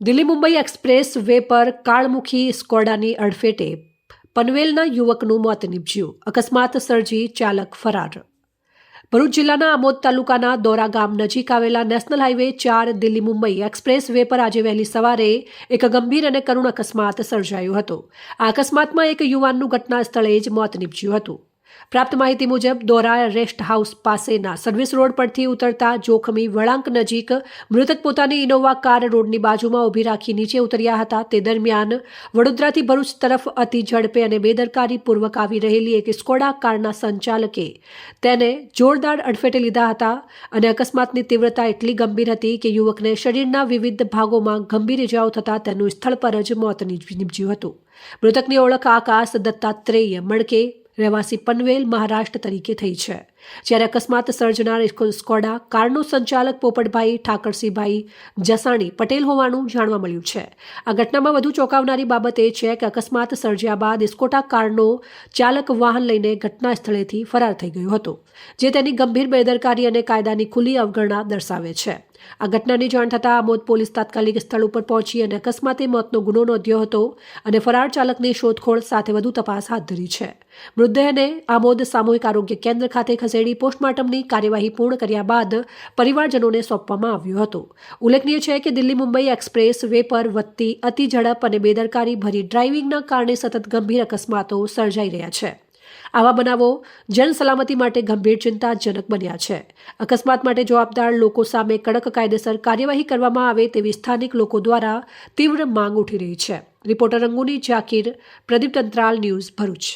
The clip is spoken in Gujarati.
દિલ્હી મુંબઈ એક્સપ્રેસ વે પર કાળમુખી સ્કોડાની અડફેટે પનવેલના યુવકનું મોત નીપજ્યું. અકસ્માત સર્જી ચાલક ફરાર. ભરૂચ જિલ્લાના આમોદ તાલુકાના દોરા ગામ નજીક આવેલા નેશનલ હાઈવે ચાર દિલ્હી મુંબઈ એક્સપ્રેસ વે પર આજે વહેલી સવારે એક ગંભીર અને કરુણ અકસ્માત સર્જાયો હતો. આ અકસ્માતમાં એક યુવાનનું ઘટના સ્થળે જ મોત નીપજ્યું હતું. પ્રાપ્ત માહિતી મુજબ દોરા રેસ્ટ હાઉસ પાસેના સર્વિસ રોડ પરથી ઉતરતા જોખમી વળાંક નજીક મૃતક પોતાની ઇનોવા કાર રોડની બાજુમાં ઊભી રાખી નીચે ઉતર્યા હતા. તે દરમિયાન વડોદરાથી ભરૂચ તરફ અતિ ઝડપે અને બેદરકારીપૂર્વક આવી રહેલી એક સ્કોડા કારના સંચાલકે તેને જોરદાર અડફેટે લીધા હતા અને અકસ્માતની તીવ્રતા એટલી ગંભીર હતી કે યુવકને શરીરના વિવિધ ભાગોમાં ગંભીર ઇજાઓ થતાં તેનું સ્થળ પર જ મોત નીપ- નીપજ્યું હતું. મૃતકની ઓળખ આકાશ દત્તાત્રેય મણકે રહેવાસી પનવેલ મહારાષ્ટ્ર તરીકે થઈ છે. જ્યારે અકસ્માત સર્જનાર સ્કોડા કારનો સંચાલક પોપટભાઈ ઠાકરસિંહભાઈ જસાણી પટેલ હોવાનું જાણવા મળ્યું છે. આ ઘટનામાં વધુ ચોંકાવનારી બાબત એ છે કે અકસ્માત સર્જ્યા બાદ ઇસ્કોટા કારનો ચાલક વાહન લઈને ઘટના સ્થળેથી ફરાર થઈ ગયો હતો, જે તેની ગંભીર બેદરકારી અને કાયદાની ખુલ્લી અવગણના દર્શાવે છે. આ ઘટનાની જાણ થતાં આમોદ પોલીસ તાત્કાલિક સ્થળ ઉપર પહોંચી અને અકસ્માતે મોતનો ગુનો નોંધ્યો હતો અને ફરાર ચાલકની શોધખોળ સાથે વધુ તપાસ હાથ ધરી છે. મૃતદેહને આમોદ સામૂહિક આરોગ્ય કેન્દ્ર ખાતે ખસેડી પોસ્ટમોર્ટમની કાર્યવાહી પૂર્ણ કર્યા બાદ પરિવારજનોને સોંપવામાં આવ્યો હતો. ઉલ્લેખનીય છે કે દિલ્હી મુંબઈ એક્સપ્રેસ વે પર વધતી અતિ ઝડપ અને બેદરકારી ભરી ડ્રાઇવિંગના કારણે સતત ગંભીર અકસ્માતો સર્જાઈ રહ્યા છે. આવા બનાવો જન સલામતી માટે ગંભીર ચિંતાજનક બન્યા છે. અકસ્માત માટે જવાબદાર લોકો સામે કડક કાયદેસર કાર્યવાહી કરવામાં આવે તેવી સ્થાનિક લોકો દ્વારા તીવ્ર માંગ ઉઠી રહી છે. રિપોર્ટર અંગુની જાકીર, પ્રદીપ તંત્રાલ, ન્યૂઝ ભરૂચ.